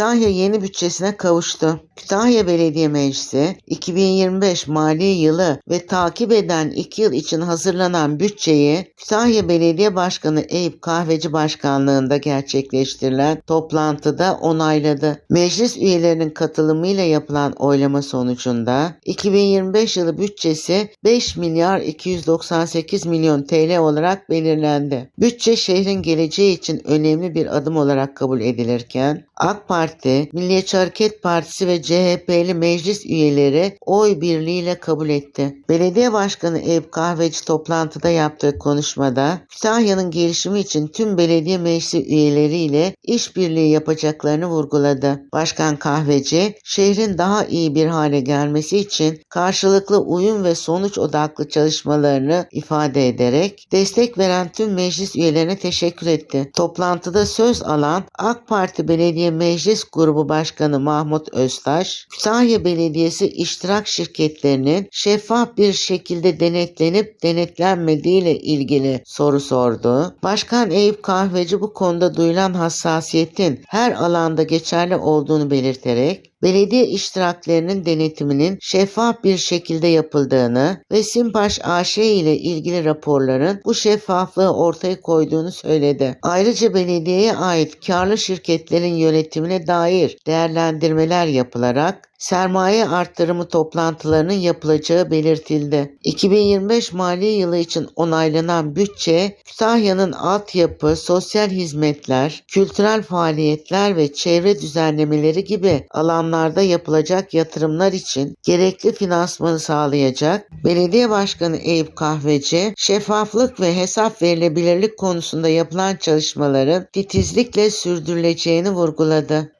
Kütahya yeni bütçesine kavuştu. Kütahya Belediye Meclisi 2025 mali yılı ve takip eden 2 yıl için hazırlanan bütçeyi Kütahya Belediye Başkanı Eyüp Kahveci Başkanlığında gerçekleştirilen toplantıda onayladı. Meclis üyelerinin katılımıyla yapılan oylama sonucunda 2025 yılı bütçesi 5 milyar 298 milyon TL olarak belirlendi. Bütçe şehrin geleceği için önemli bir adım olarak kabul edilirken AK Parti, Milliyetçi Hareket Partisi ve CHP'li meclis üyeleri oy birliğiyle kabul etti. Belediye Başkanı Eyüp Kahveci toplantıda yaptığı konuşmada Kütahya'nın gelişimi için tüm belediye meclisi üyeleriyle işbirliği yapacaklarını vurguladı. Başkan Kahveci, şehrin daha iyi bir hale gelmesi için karşılıklı uyum ve sonuç odaklı çalışmalarını ifade ederek destek veren tüm meclis üyelerine teşekkür etti. Toplantıda söz alan AK Parti Belediye Meclis Grubu Başkanı Mahmut Öztaş, Kütahya Belediyesi iştirak şirketlerinin şeffaf bir şekilde denetlenip denetlenmediği ile ilgili soru sordu. Başkan Eyüp Kahveci bu konuda duyulan hassasiyetin her alanda geçerli olduğunu belirterek belediye iştiraklerinin denetiminin şeffaf bir şekilde yapıldığını ve Simpaş AŞ ile ilgili raporların bu şeffaflığı ortaya koyduğunu söyledi. Ayrıca belediyeye ait karlı şirketlerin yönetimine dair değerlendirmeler yapılarak sermaye arttırımı toplantılarının yapılacağı belirtildi. 2025 mali yılı için onaylanan bütçe Kütahya'nın altyapı, sosyal hizmetler, kültürel faaliyetler ve çevre düzenlemeleri gibi alanlarda yapılacak yatırımlar için gerekli finansmanı sağlayacak. Belediye Başkanı Eyüp Kahveci, şeffaflık ve hesap verilebilirlik konusunda yapılan çalışmaların titizlikle sürdürüleceğini vurguladı.